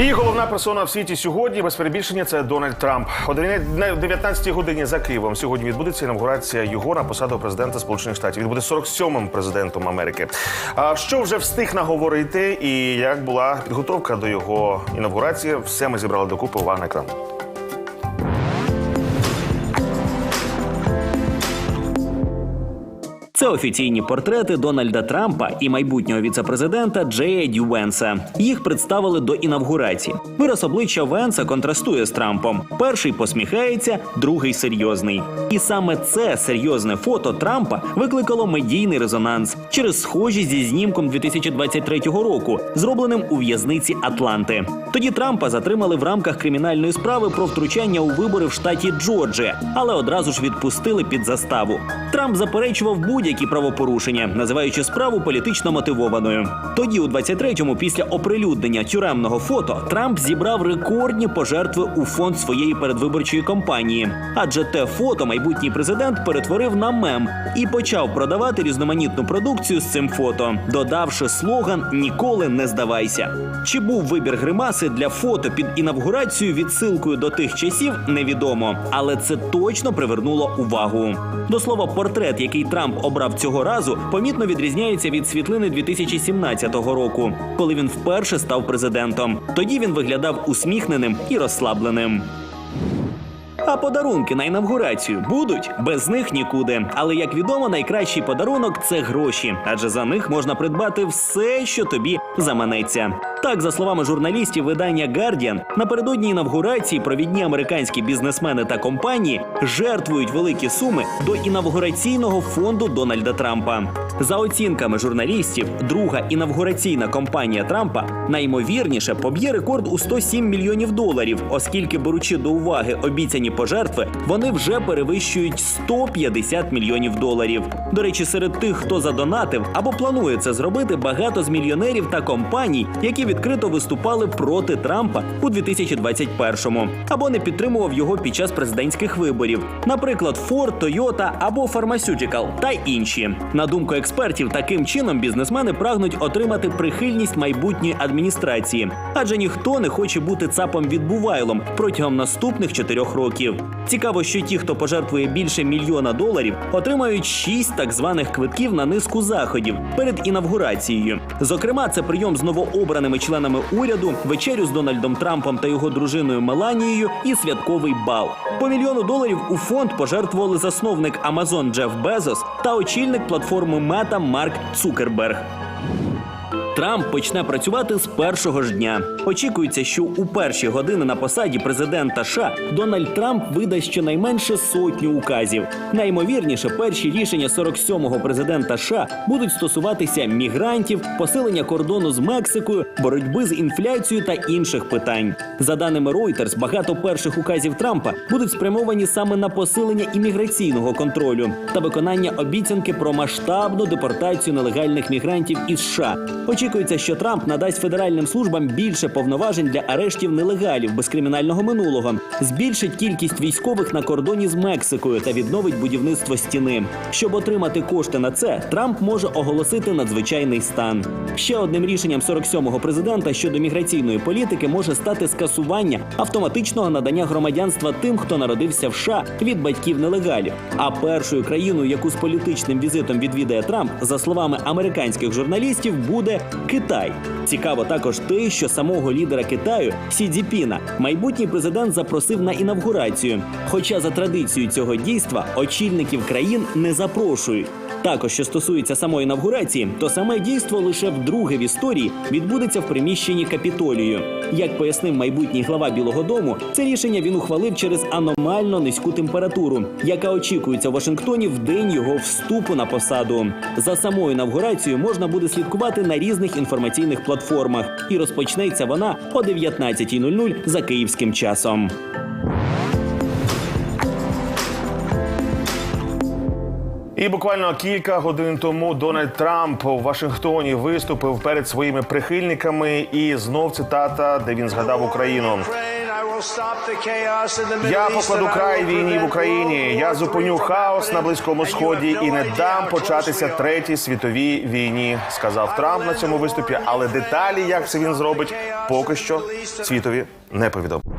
І головна персона в світі сьогодні без перебільшення це Дональд Трамп. О 19 годині за Києвом сьогодні відбудеться інавгурація його на посаду президента Сполучених Штатів. Він буде 47-м президентом Америки. А що вже встиг наговорити, і як була підготовка до його інавгурації, все ми зібрали докупи. Увага на екран. Це офіційні портрети Дональда Трампа і майбутнього віцепрезидента Джея Дю Венса. Їх представили до інавгурації. Вираз обличчя Венса контрастує з Трампом. Перший посміхається, другий серйозний. І саме це серйозне фото Трампа викликало медійний резонанс через схожість зі знімком 2023 року, зробленим у в'язниці Атланти. Тоді Трампа затримали в рамках кримінальної справи про втручання у вибори в штаті Джорджія, але одразу ж відпустили під заставу. Трамп заперечував будь-які правопорушення, називаючи справу політично мотивованою. Тоді, у 23-му, після оприлюднення тюремного фото, Трамп зібрав рекордні пожертви у фонд своєї передвиборчої кампанії. Адже те фото майбутній президент перетворив на мем і почав продавати різноманітну продукцію з цим фото, додавши слоган Ніколи не здавайся. Чи був вибір гримаси для фото під інавгурацією відсилкою до тих часів, невідомо, але це точно привернуло увагу. До слова, портрет, який Трамп обрав цього разу, помітно відрізняється від світлини 2017 року, коли він вперше став президентом. Тоді він виглядав усміхненим і розслабленим. А подарунки на інавгурацію будуть без них нікуди. Але як відомо, найкращий подарунок це гроші, адже за них можна придбати все, що тобі заманеться. Так, за словами журналістів видання Guardian, напередодні інавгурації провідні американські бізнесмени та компанії жертвують великі суми до інавгураційного фонду Дональда Трампа. За оцінками журналістів, друга інавгураційна компанія Трампа наймовірніше поб'є рекорд у 107 мільйонів доларів, оскільки беручи до уваги обіцяні пожертви, вони вже перевищують 150 мільйонів доларів. До речі, серед тих, хто задонатив або планує це зробити, багато з мільйонерів та компаній, які відкрито виступали проти Трампа у 2021-му, або не підтримував його під час президентських виборів, наприклад, Ford, Toyota або Pharmaceutical та інші. На думку експертів, таким чином бізнесмени прагнуть отримати прихильність майбутньої адміністрації, адже ніхто не хоче бути цапом відбувайлом протягом наступних чотирьох років. Цікаво, що ті, хто пожертвує більше мільйона доларів, отримають шість так званих квитків на низку заходів перед інавгурацією. Зокрема, це прийом з новообраними членами уряду, вечерю з Дональдом Трампом та його дружиною Меланією і святковий бал. По мільйону доларів у фонд пожертвували засновник Amazon Джеф Безос та очільник платформи Мета Марк Цукерберг. Трамп почне працювати з першого ж дня. Очікується, що у перші години на посаді президента США Дональд Трамп видасть щонайменше сотню указів. Наймовірніше, перші рішення 47-го президента США будуть стосуватися мігрантів, посилення кордону з Мексикою, боротьби з інфляцією та інших питань. За даними Reuters, багато перших указів Трампа будуть спрямовані саме на посилення імміграційного контролю та виконання обіцянки про масштабну депортацію нелегальних мігрантів із США. Очікується, що Трамп надасть федеральним службам більше повноважень для арештів нелегалів без кримінального минулого, збільшить кількість військових на кордоні з Мексикою та відновить будівництво стіни. Щоб отримати кошти на це, Трамп може оголосити надзвичайний стан. Ще одним рішенням 47-го президента щодо міграційної політики може стати скасування автоматичного надання громадянства тим, хто народився в США від батьків нелегалів. А першою країною, яку з політичним візитом відвідає Трамп, за словами американських журналістів, буде Китай. Цікаво також те, що самого лідера Китаю Сі Цзіпіна майбутній президент запросив на інавгурацію. Хоча за традицією цього дійства очільників країн не запрошують. Також, що стосується самої інавгурації, то саме дійство лише вдруге в історії відбудеться в приміщенні капітолію. Як пояснив майбутній глава Білого Дому, це рішення він ухвалив через аномально низьку температуру, яка очікується в Вашингтоні в день його вступу на посаду. За самою інавгурацією можна буде слідкувати на різних інформаційних платформах, і розпочнеться вона о 19.00 за київським часом. І буквально кілька годин тому Дональд Трамп у Вашингтоні виступив перед своїми прихильниками. І знов цитата, де він згадав Україну. Я покладу край війні в Україні. Я зупиню хаос на близькому сході і не дам початися третій світовій війні, сказав Трамп на цьому виступі. Але деталі, як це він зробить, поки що світові не повідомив.